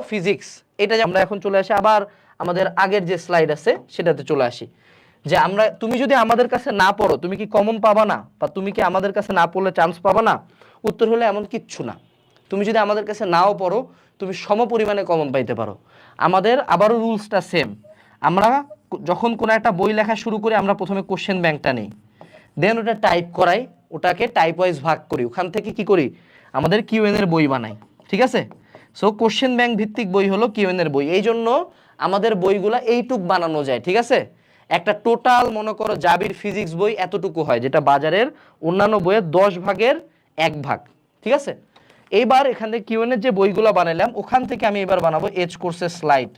Physics এটা যে আমরা এখন চলে আসি, আবার আমাদের আগের যে স্লাইড আছে, সেটাতে চলে আসি। যে আমরা, তুমি যদি আমাদের কাছে না পড়ো, তুমি কি কমন পাবা না? বা তুমি কি আমাদের কাছে না পড়লে চান্স পাবা না? উত্তর হলো এমন কিচ্ছু না। তুমি যদি আমাদের কাছে নাও পড়ো, তুমি সম পরিমাণে কমন পাইতে পারো। আমাদের আবারও রুলসটা সেম আমরা যখন কোনো একটা বই লেখা শুরু করি, আমরা প্রথমে কোশ্চেন ব্যাংকটা নিই। দেন ওটা টাইপ করাই, ওটাকে টাইপ ওয়াইজ ভাগ করি। ওখান থেকে কি করি? আমাদের কিউএন এর বই বানাই। ঠিক আছে? সো কোশ্চেন ব্যাংক ভিত্তিক বই হলো কিউএন এর বই। এই জন্য আমাদের বইগুলা এইটুক বানানো যায়, ঠিক আছে? একটা টোটাল মনে করো জাবির ফিজিক্স বই এতটুকু হয়, যেটা বাজারের অন্যান্য বইয়ের দশ ভাগের এক ভাগ, ঠিক আছে? এইবার এখান থেকে কিউএন এর যে বইগুলো বানাইলাম, ওখান থেকে আমি এবার বানাবো এজ কোর্সের স্লাইড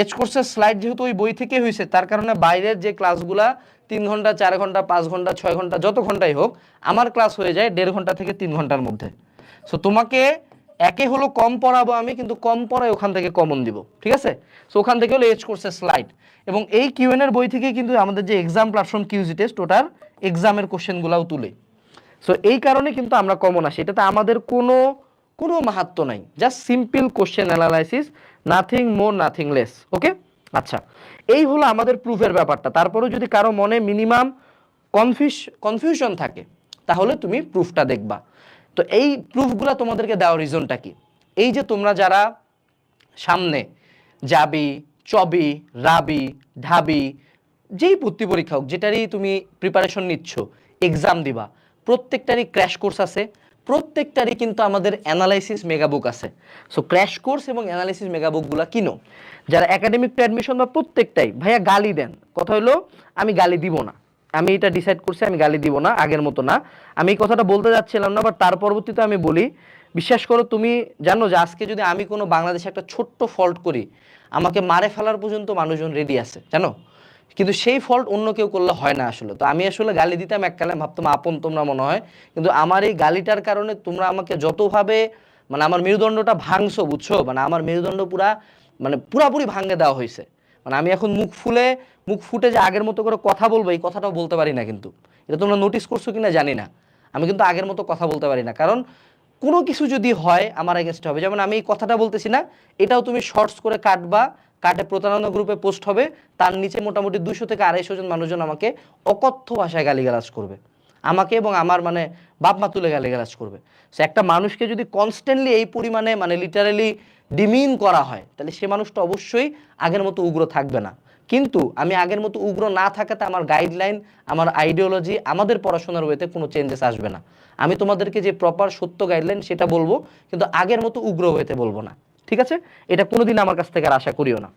এজ কোর্সের স্লাইড যেহেতু ওই বই থেকে হয়েছে তার কারণে বাইরের যে ক্লাসগুলা তিন ঘণ্টা, চার ঘণ্টা, পাঁচ ঘণ্টা, ছয় ঘণ্টা, যত ঘন্টাই হোক, আমার ক্লাস হয়ে যায় দেড় ঘণ্টা থেকে তিন ঘণ্টার মধ্যে। সো তোমাকে একে হলো কম পড়াবো আমি, কিন্তু কম পড়ায় ওখান থেকে কমন দিব, ঠিক আছে? সো ওখান থেকে হলো এজ কোর্সের স্লাইড এবং এই কিউএন এর বই থেকে কিন্তু আমাদের যে এক্সাম প্ল্যাটফর্ম কিউজি টেস্ট ওটার এক্সামের কোশ্চেনগুলাও তুলে। সো এই কারণে কিন্তু আমরা কমন আসি এটাতে আমাদের কোনো কোনো মাহাত্ম নাই। Just simple question analysis nothing more nothing less okay আচ্ছা এই হলো আমাদের প্রুফের ব্যাপারটা। তারপরেও যদি কারও মনে মিনিমাম কনফিউস কনফিউশন থাকে, তাহলে তুমি প্রুফটা দেখবা। তো এই প্রুফগুলো তোমাদেরকে দেওয়ার রিজনটা কি? এই যে তোমরা যারা সামনে যাবি, চবি, রাবি, ঢাবি, যেই ভর্তি পরীক্ষা হোক, যেটারই তুমি প্রিপারেশন নিচ্ছ এক্সাম দিবা, প্রত্যেকটারই ক্র্যাশ কোর্স আছে, প্রত্যেকটারই কিন্তু আমাদের অ্যানালাইসিস মেগাবুক আছে। সো ক্র্যাশ কোর্স এবং অ্যানালাইসিস মেগাবুকগুলো কিনো যারা একাডেমিক অ্যাডমিশন বা প্রত্যেকটাই, ভাইয়া গালি দেন। কথা হলো, আমি গালি দিব না। আমি এটা ডিসাইড করছি, আমি গালি দিব না, আগের মতো না। আমি এই কথাটা বলতে যাচ্ছিলাম না বাট তার পরবর্তীতে আমি বলি, বিশ্বাস করো, তুমি জানো যে আজকে যদি আমি কোনো বাংলাদেশে একটা ছোট্ট ফল্ট করি, আমাকে মারে ফেলার পর্যন্ত মানুষজন রেডি আছে, জানো? কিন্তু সেই ফল্ট অন্য কেউ করলে হয় না আসলে। তো আমি আসলে গালি দিতাম এককালে ভাবতাম, আপন তোমরা মনে হয়, কিন্তু আমার এই গালিটার কারণে তোমরা আমাকে যতভাবে মানে আমার মেরুদণ্ডটা ভাঙছো, বুঝছ? মানে আমার মেরুদণ্ড পুরা মানে পুরাপুরি ভাঙে দেওয়া হয়েছে। মানে আমি এখন মুখ ফুলে, মুখ ফুটে যে আগের মতো করে কথা বলব, এই কথাটাও বলতে পারি না কিন্তু। এটা তোমরা নোটিস করছ কিনা জানি না। আমি কিন্তু আগের মতো কথা বলতে পারি না। কারণ কোনো কিছু যদি হয়, আমার এগেনস্ট হবে। যেমন আমি এই কথাটা বলতেছি না, এটাও তুমি শর্টস করে কাটবা, কাটে প্রতারণা গ্রুপে পোস্ট হবে, তার নিচে মোটামুটি দুশো থেকে আড়াইশো জন মানুষজন আমাকে অকথ্য ভাষায় গালিগালাজ করবে। আমাকে এবং আমার মানে বাপ মা তুলে গালিগালাজ করবে। সে একটা মানুষকে যদি কনস্ট্যান্টলি এই পরিমাণে মানে লিটারালি ডিমিন করা হয়, তাহলে সে মানুষটা অবশ্যই আগের মতো উগ্র থাকবে না। কিন্তু আমি আগের মতো উগ্র না থাকাতে আমার গাইডলাইন আমার আইডিওলজি আমাদের পড়াশোনার ওয়েতে কোনো চেঞ্জেস আসবে না। আমি তোমাদেরকে যে প্রপার সত্য গাইডলাইন সেটা বলব, কিন্তু আগের মতো উগ্র হইতে বলব না। ঠিক আছে? এটা কোনোদিন আমার কাছ থেকে আর আশা করিও না।